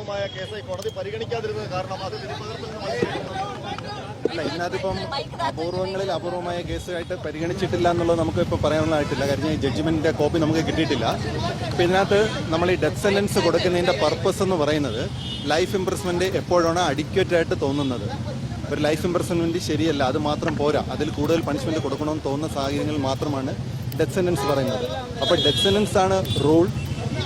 അപൂർവമായ കേസ് കോടതി പരിഗണിക്കാതിരുന്നത് കാരണം അത് അല്ല ഇതിനകത്തിപ്പം അപൂർവങ്ങളിൽ അപൂർവമായ കേസായിട്ട് പരിഗണിച്ചിട്ടില്ല എന്നുള്ളത് നമുക്ക് ഇപ്പോൾ പറയാനുള്ളതായിട്ടില്ല. കാര്യം ഈ ജഡ്ജ്മെന്റിന്റെ കോപ്പി നമുക്ക് കിട്ടിയിട്ടില്ല. അപ്പോൾ ഇതിനകത്ത് നമ്മൾ ഈ ഡെത്ത് സെന്റൻസ് കൊടുക്കുന്നതിന്റെ പർപ്പസ് എന്ന് പറയുന്നത് ലൈഫ് ഇംപ്രസ്മെന്റ് എപ്പോഴാണ് അഡിക്വേറ്റ് ആയിട്ട് തോന്നുന്നത്. ഒരു ലൈഫ് ഇംപ്രസ്മെന്റ് ശരിയല്ല അത് മാത്രം പോരാ. അതിൽ കൂടുതൽ പണിഷ്മെന്റ് കൊടുക്കണമെന്ന് തോന്നുന്ന സാഹചര്യങ്ങൾ മാത്രമാണ് ഡെത്ത് സെന്റൻസ് പറയുന്നത്. അപ്പോൾ ഡെത്ത് സെന്റൻസ് ആണ് rule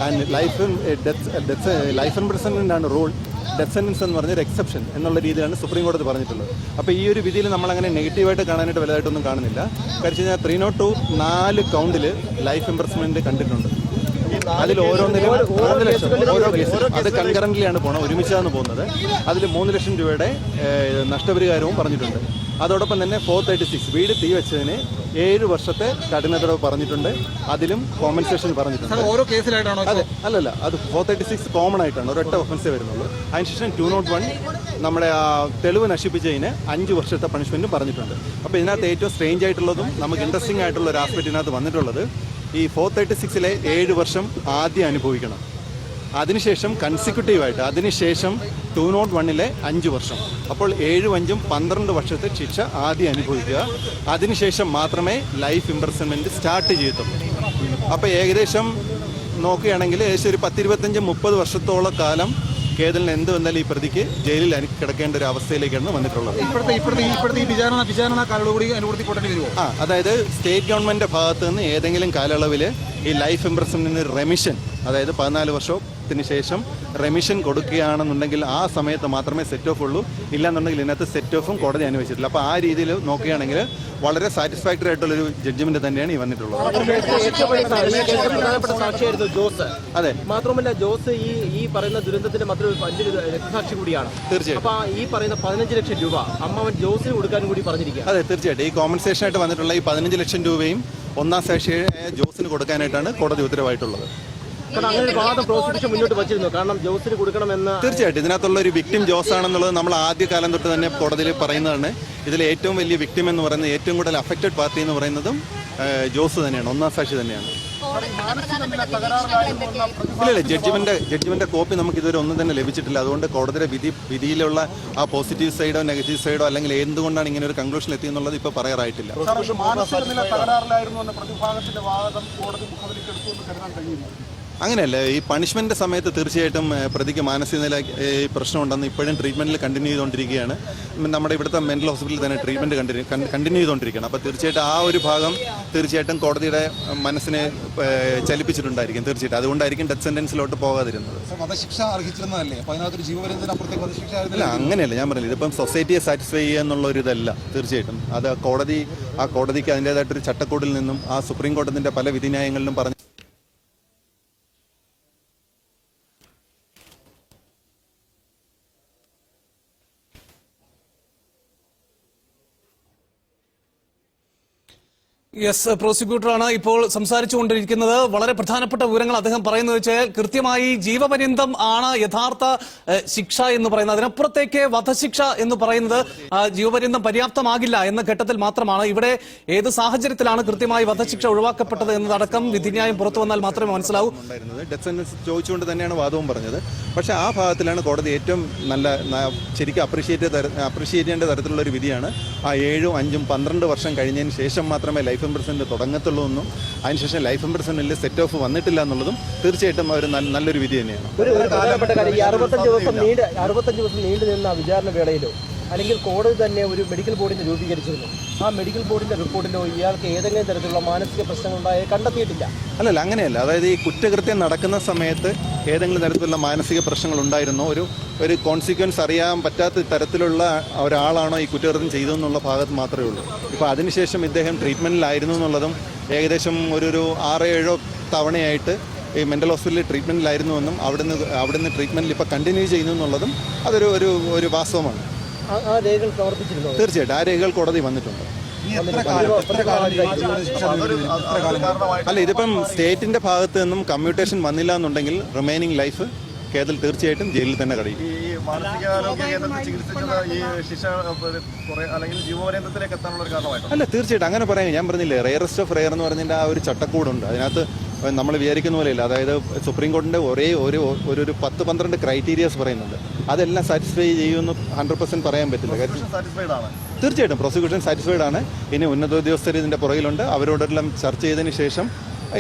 and life death death life imprisonment ആണ് റൂൾ ഡെത്ത് സെന്റൻസ് എന്ന് പറഞ്ഞൊരു എക്സെപ്ഷൻ എന്നുള്ള രീതിയിലാണ് സുപ്രീം കോടതി പറഞ്ഞിട്ടുള്ളത്. അപ്പോൾ ഈ ഒരു വിധിയിൽ നമ്മളങ്ങനെ നെഗറ്റീവായിട്ട് കാണാനായിട്ട് വലുതായിട്ടൊന്നും കാണുന്നില്ല. കഴിച്ച് കഴിഞ്ഞാൽ ത്രീ നോട്ട് ടു നാല് കൗണ്ടിൽ ലൈഫ് ഇംപ്രസ്മെന്റ് കണ്ടിട്ടുണ്ട്. അതിൽ ഓരോന്നിലും മൂന്ന് ലക്ഷം ഓരോ കേസ്. അത് കൺകറന്റിലാണ് പോണത് ഒരുമിച്ചാണ് പോകുന്നത്. അതിൽ മൂന്ന് ലക്ഷം രൂപയുടെ നഷ്ടപരിഹാരവും പറഞ്ഞിട്ടുണ്ട്. അതോടൊപ്പം തന്നെ ഫോർ തേർട്ടി സിക്സ് വീട് തീ വെച്ചതിന് ഏഴ് വർഷത്തെ കഠിനതടവ് പറഞ്ഞിട്ടുണ്ട്. അതിലും കോമ്പൻസേഷൻ പറഞ്ഞിട്ടുണ്ട്. ഓരോ കേസിലായിട്ടാണോ അതെ അല്ലല്ല അത് ഫോർ തേർട്ടി സിക്സ് കോമൺ ആയിട്ടാണ് ഒരൊറ്റ ഒഫൻസേ വരുന്നുള്ളൂ. അതിനുശേഷം ടു നോട്ട് വൺ നമ്മുടെ ആ തെളിവ് നശിപ്പിച്ചതിന് അഞ്ച് വർഷത്തെ പണിഷ്മെന്റും പറഞ്ഞിട്ടുണ്ട്. അപ്പോൾ ഇതിനകത്ത് ഏറ്റവും സ്ട്രേഞ്ച് ആയിട്ടുള്ളതും നമുക്ക് ഇൻട്രസ്റ്റിംഗ് ആയിട്ടുള്ള ഒരു ആസ്പെക്റ്റ് ഇതിനകത്ത് വന്നിട്ടുള്ളത് ഈ ഫോർ തേർട്ടി സിക്സിലെ ഏഴ് വർഷം ആദ്യം അനുഭവിക്കണം. അതിനുശേഷം കൺസിക്യൂട്ടീവായിട്ട് അതിനുശേഷം ടു നോട്ട് വണ്ണിലെ അഞ്ച് വർഷം. അപ്പോൾ ഏഴും അഞ്ചും പന്ത്രണ്ട് വർഷത്തെ ശിക്ഷ ആദ്യം അനുഭവിക്കുക. അതിനുശേഷം മാത്രമേ ലൈഫ് ഇംപ്രസൺമെന്റ് സ്റ്റാർട്ട് ചെയ്യത്തുള്ളൂ. അപ്പോൾ ഏകദേശം നോക്കുകയാണെങ്കിൽ ഏകദേശം ഒരു പത്തിരുപത്തഞ്ച് മുപ്പത് വർഷത്തോളം കാലം കേരളിന് എന്ത് വന്നാലും ഈ പ്രതിക്ക് ജയിലിൽ അനി- കിടക്കേണ്ട ഒരു അവസ്ഥയിലേക്കാണ് വന്നിട്ടുള്ളത്. ഇപ്പോഴത്തെ ഇപ്പോഴത്തെ ഇപ്പോഴത്തെ ഈ വിചാരണ വിചാരണ കാലോടുകൂടി വരുമോ? ആ അതായത് സ്റ്റേറ്റ് ഗവൺമെന്റ് ഭാഗത്ത് നിന്ന് ഏതെങ്കിലും കാലയളവിൽ ഈ ലൈഫ് ഇംപ്രസ്മെന്റിന് റെമിഷൻ അതായത് പതിനാല് വർഷത്തിന് ശേഷം റെമിഷൻ കൊടുക്കുകയാണെന്നുണ്ടെങ്കിൽ ആ സമയത്ത് മാത്രമേ സെറ്റ് ഓഫ് ഉള്ളൂ. ഇല്ലാന്നുണ്ടെങ്കിൽ ഇതിനകത്ത് സെറ്റ് ഓഫും കോടതി അനുവദിച്ചിട്ടില്ല. അപ്പോൾ ആ രീതിയിൽ നോക്കുകയാണെങ്കിൽ വളരെ സാറ്റിസ്ഫാക്ടറി ആയിട്ടുള്ളൊരു ജഡ്ജ്മെന്റ് തന്നെയാണ് ഈ വന്നിട്ടുള്ളത്. അതെ. മാത്രമല്ല ജോസ് ഈ ഈ പറയുന്ന ദുരന്തത്തിന്റെ മറ്റൊരു വലിയൊരു രക്തസാക്ഷി കൂടിയാണ്. തീർച്ചയായിട്ടും അപ്പൊ ഈ പറയുന്ന പതിനഞ്ച് ലക്ഷം രൂപ അമ്മാവൻ ജോസിന് കൊടുക്കാനും കൂടി പറഞ്ഞിരിക്കുക അതെ തീർച്ചയായിട്ടും. ഈ കോമ്പൻസേഷൻ ആയിട്ട് വന്നിട്ടുള്ള ഈ പതിനഞ്ച് ലക്ഷം രൂപയും ഒന്നാം സാക്ഷിയെ ജോസിന് കൊടുക്കാനായിട്ടാണ് കോടതി ഉത്തരവായിട്ടുള്ളത്. തീർച്ചയായിട്ടും. ഇതിനകത്തുള്ള ഒരു വിക്ടിം ജോസ് ആണെന്നുള്ളത് നമ്മൾ ആദ്യ കാലം തൊട്ട് തന്നെ കോടതിയിൽ പറയുന്നതാണ്. ഇതിൽ ഏറ്റവും വലിയ വിക്ടിം എന്ന് പറയുന്നത് ഏറ്റവും കൂടുതൽ അഫക്റ്റഡ് പാർട്ടി എന്ന് പറയുന്നതും ജോസ് തന്നെയാണ്. ഒന്നാം സാക്ഷി തന്നെയാണ്. ഇല്ല ഇല്ല. ജഡ്ജ്മെന്റ് ജഡ്ജിമെന്റ് കോപ്പി നമുക്ക് ഇതുവരെ ഒന്നും തന്നെ ലഭിച്ചിട്ടില്ല. അതുകൊണ്ട് കോടതിയുടെ വിധി വിധിയിലുള്ള ആ പോസിറ്റീവ് സൈഡോ നെഗറ്റീവ് സൈഡോ അല്ലെങ്കിൽ എന്തുകൊണ്ടാണ് ഇങ്ങനെ ഒരു കൺക്ലൂഷൻ എത്തിയെന്നുള്ളത് ഇപ്പോൾ പറയാറായിട്ടില്ല. തകരാറിലായിരുന്നു എന്ന പ്രതിഭാഗത്തിന്റെ വാദം കോടതി മുഖവിലേക്കെടുത്തു എന്ന് കരുതാൻ കഴിയുന്നു അങ്ങനെയല്ല? ഈ പണിഷ്മെന്റ് സമയത്ത് തീർച്ചയായിട്ടും പ്രതിക്ക് മാനസിക നില പ്രശ്നം പ്രശ്നമുണ്ടെന്ന് ഇപ്പോഴും ട്രീറ്റ്മെന്റിൽ കണ്ടിന്യൂ ചെയ്തുകൊണ്ടിരിക്കുകയാണ്. നമ്മുടെ ഇവിടുത്തെ മെന്റൽ ഹോസ്പിറ്റലിൽ തന്നെ ട്രീറ്റ്മെന്റ് കണ്ടിന്യൂ കണ്ടിന്യൂ ചെയ്തുകൊണ്ടിരിക്കുകയാണ്. അപ്പോൾ തീർച്ചയായിട്ടും ആ ഒരു ഭാഗം തീർച്ചയായിട്ടും കോടതിയുടെ മനസ്സിനെ ചലിപ്പിച്ചിട്ടുണ്ടായിരിക്കും തീർച്ചയായിട്ടും. അതുകൊണ്ടായിരിക്കും ഡെത്ത് സെന്റൻസിലോട്ട് പോകാതിരുന്നത്. വധശിക്ഷ അർഹിച്ചിരുന്നതല്ലേ? അതിനകത്തൊരു വധശിക്ഷ അല്ല അങ്ങനെയല്ല ഞാൻ പറഞ്ഞില്ല ഇതിപ്പം സൊസൈറ്റിയെ സാറ്റിസ്ഫൈ ചെയ്യുക എന്നുള്ള ഒരു ഇതല്ല തീർച്ചയായിട്ടും. അത് കോടതി ആ കോടതിക്ക് അതിന്റെതായിട്ടൊരു ചട്ടക്കൂടിൽ നിന്നും ആ സുപ്രീം കോടതിന്റെ പല വിധിന്യായങ്ങളിലും പറഞ്ഞു യെസ് പ്രോസിക്യൂട്ടറാണ് ഇപ്പോൾ സംസാരിച്ചുകൊണ്ടിരിക്കുന്നത്. വളരെ പ്രധാനപ്പെട്ട വിവരങ്ങൾ അദ്ദേഹം പറയുന്നത് വെച്ചാൽ കൃത്യമായി ജീവപര്യന്തം ആണ് യഥാർത്ഥ ശിക്ഷ എന്ന് പറയുന്നത്. അതിനപ്പുറത്തേക്ക് വധശിക്ഷ എന്ന് പറയുന്നത് ജീവപര്യന്തം പര്യാപ്തമാകില്ല എന്ന ഘട്ടത്തിൽ മാത്രമാണ്. ഇവിടെ ഏത് സാഹചര്യത്തിലാണ് കൃത്യമായി വധശിക്ഷ ഒഴിവാക്കപ്പെട്ടത് എന്നതടക്കം വിധിന്യായം പുറത്തു വന്നാൽ മാത്രമേ മനസ്സിലാവൂ. ഡെത്ത് സെന്റൻസ് ചോദിച്ചുകൊണ്ട് തന്നെയാണ് വാദവും പറഞ്ഞത്. പക്ഷേ ആ ഭാഗത്തിലാണ് കോടതി ഏറ്റവും നല്ല ശരിക്കും അപ്രീഷിയേറ്റ് അപ്രീഷിയേറ്റ് ചെയ്യേണ്ട തരത്തിലുള്ള ഒരു വിധിയാണ്. ആ ഏഴും അഞ്ചും പന്ത്രണ്ട് വർഷം കഴിഞ്ഞതിന് ശേഷം മാത്രമേ ലൈഫ് ഇംപ്രസന്റ് തുടങ്ങത്തുള്ളൂ എന്നും അതിനുശേഷം ലൈഫ് ഇംപ്രസന്റിൽ സെറ്റ് ഓഫ് വന്നിട്ടില്ല എന്നുള്ളതും തീർച്ചയായിട്ടും അവർ നല്ലൊരു വിധി തന്നെയാണ്. ഒരു ഒരു പ്രധാനപ്പെട്ട കാര്യം ഈ അറുപത്തഞ്ച് ദിവസം നീണ്ട് അറുപത്തഞ്ച് ദിവസം നീണ്ടു നിന്ന വിചാരണ വേളയിലോ അല്ലെങ്കിൽ കോടതി തന്നെ ഒരു മെഡിക്കൽ ബോർഡിനെ രൂപീകരിച്ചിരുന്നു. ആ മെഡിക്കൽ ബോർഡിന്റെ റിപ്പോർട്ടിലോ ഇയാൾക്ക് ഏതെങ്കിലും തരത്തിലുള്ള മാനസിക പ്രശ്നങ്ങൾ ഉണ്ടായത് കണ്ടെത്തിയിട്ടില്ല. അല്ലല്ല അങ്ങനെയല്ല. അതായത് ഈ കുറ്റകൃത്യം നടക്കുന്ന സമയത്ത് ഏതെങ്കിലും തരത്തിലുള്ള മാനസിക പ്രശ്നങ്ങൾ ഉണ്ടായിരുന്നോ. ഒരു ഒരു കോൺസിക്വൻസ് അറിയാൻ പറ്റാത്ത തരത്തിലുള്ള ഒരാളാണോ ഈ കുറ്റകൃത്യം ചെയ്തതെന്നുള്ള ഭാഗത്ത് മാത്രമേ ഉള്ളൂ. ഇപ്പോൾ അതിനുശേഷം ഇദ്ദേഹം ട്രീറ്റ്മെന്റിലായിരുന്നു എന്നുള്ളതും ഏകദേശം ഒരു ഒരു ആറ് ഏഴോ തവണയായിട്ട് ഈ മെന്റൽ ഹോസ്പിറ്റലിൽ ട്രീറ്റ്മെന്റിലായിരുന്നുവെന്നും അവിടുന്ന് അവിടുന്ന് ട്രീറ്റ്മെന്റിൽ ഇപ്പോൾ കണ്ടിന്യൂ ചെയ്യുന്നു എന്നുള്ളതും അതൊരു ഒരു ഒരു വാസ്തവമാണ്. ആ- ആ രേഖകൾ സമർപ്പിച്ചിരുന്നു? തീർച്ചയായിട്ടും. ആ രേഖകൾ കോടതി വന്നിട്ടുണ്ട്. അല്ല ഇതിപ്പം സ്റ്റേറ്റിന്റെ ഭാഗത്ത് നിന്നും കമ്മ്യൂട്ടേഷൻ വന്നില്ല എന്നുണ്ടെങ്കിൽ റിമൈനിങ് ലൈഫ് കേരളത്തിൽ തീർച്ചയായിട്ടും ജയിലിൽ തന്നെ കഴിയും. ഈ മാനസികാരോഗ്യ കേന്ദ്രത്തിൽ ചികിത്സിച്ചത് ഈ ശിക്ഷ അല്ലെങ്കിൽ ജീവപര്യന്തത്തിലേക്ക് എത്താനുള്ള ഒരു അല്ല തീർച്ചയായിട്ടും. അങ്ങനെ പറയാം ഞാൻ പറഞ്ഞില്ലേ റെയറസ്റ്റ് ഓഫ് റെയർ എന്ന് പറഞ്ഞിട്ട് ആ ഒരു ചട്ടക്കൂടുണ്ട്. അതിനകത്ത് നമ്മൾ വിചാരിക്കുന്ന പോലെയല്ല. അതായത് സുപ്രീം കോടതിന്റെ ഒരേ ഒരു ഒരു ഒരു പത്ത് പന്ത്രണ്ട് ക്രൈറ്റീരിയാസ് പറയുന്നുണ്ട്. അതെല്ലാം സാറ്റിസ്ഫൈ ചെയ്യുമെന്ന് ഹൺഡ്രഡ് പെർസെന്റ് പറയാൻ പറ്റില്ല. തീർച്ചയായിട്ടും പ്രോസിക്യൂഷൻ സാറ്റിസ്ഫൈഡ് ആണ്. ഇനി ഉന്നത ഉദ്യോഗസ്ഥർ ഇതിന്റെ പുറകിലുണ്ട്. അവരോടെല്ലാം ചർച്ച ചെയ്തതിന് ശേഷം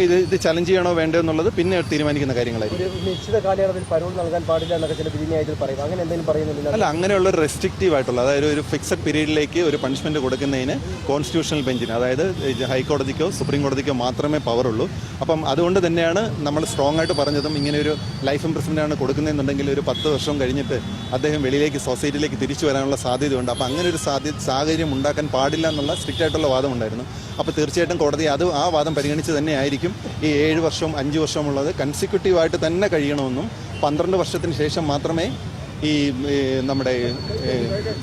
ഇത് ഇത് ചലഞ്ച് ചെയ്യണോ വേണ്ടോ എന്നുള്ളത് പിന്നെ തീരുമാനിക്കുന്ന കാര്യങ്ങളായിരിക്കും. ഒരു നിശ്ചിത കാലയളവിൽ പരോൾ നൽകാൻ പാടില്ല എന്നൊക്കെ ചില വിധിന്യായത്തിൽ പറയും. അങ്ങനെ എന്തെങ്കിലും പറയുന്നില്ല അല്ല അങ്ങനെയുള്ള ഒരു റെസ്ട്രിക്റ്റീവ് ആയിട്ടുള്ള അതായത് ഒരു ഫിക്സഡ് പീരീഡിലേക്ക് ഒരു പണിഷ്മെന്റ് കൊടുക്കുന്നതിന് കോൺസ്റ്റിറ്റ്യൂഷണൽ ബെഞ്ചിന് അതായത് ഹൈക്കോടതിക്കോ സുപ്രീം കോടതിക്കോ മാത്രമേ പവറുള്ളൂ അപ്പം അതുകൊണ്ട് തന്നെയാണ് നമ്മൾ സ്ട്രോങ് ആയിട്ട് പറഞ്ഞതും ഇങ്ങനെ ഒരു ലൈഫ് ഇംപ്രസ്മെന്റ് ആണ് കൊടുക്കുന്നതെന്നുണ്ടെങ്കിൽ ഒരു പത്ത് വർഷം കഴിഞ്ഞിട്ട് അദ്ദേഹം വെളിയിലേക്ക് സൊസൈറ്റിയിലേക്ക് തിരിച്ചു വരാനുള്ള സാധ്യതയുണ്ട്. അപ്പം അങ്ങനെ ഒരു സാധ്യത സാഹചര്യം ഉണ്ടാക്കാൻ പാടില്ല എന്നുള്ള സ്ട്രിക്റ്റ് ആയിട്ടുള്ള വാദം ഉണ്ടായിരുന്നു. അപ്പോൾ തീർച്ചയായിട്ടും കോടതി അത് ആ വാദം പരിഗണിച്ച് തന്നെ ആയിരിക്കും. ഈ ഏഴ് വർഷം അഞ്ച് വർഷമുള്ളത് കൺസിക്യൂട്ടീവായിട്ട് തന്നെ കഴിയണമെന്നും പന്ത്രണ്ട് വർഷത്തിന് ശേഷം മാത്രമേ ഈ നമ്മുടെ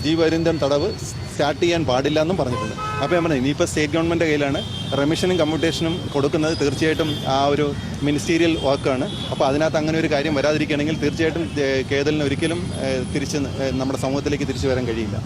ജീവരിന്തൻ തടവ് സ്റ്റാർട്ട് ചെയ്യാൻ പാടില്ല എന്നും പറഞ്ഞിട്ടുണ്ട്. അപ്പോൾ നമ്മുടെ ഇനിയിപ്പോൾ സ്റ്റേറ്റ് ഗവൺമെന്റ് കയ്യിലാണ് റെമിഷനും കമ്മ്യൂട്ടേഷനും കൊടുക്കുന്നത്. തീർച്ചയായിട്ടും ആ ഒരു മിനിസ്റ്റീരിയൽ വർക്കാണ്. അപ്പോൾ അതിനകത്ത് അങ്ങനെ ഒരു കാര്യം വരാതിരിക്കുകയാണെങ്കിൽ തീർച്ചയായിട്ടും കേതലിന് ഒരിക്കലും തിരിച്ച് നമ്മുടെ സമൂഹത്തിലേക്ക് തിരിച്ചു വരാൻ കഴിയില്ല.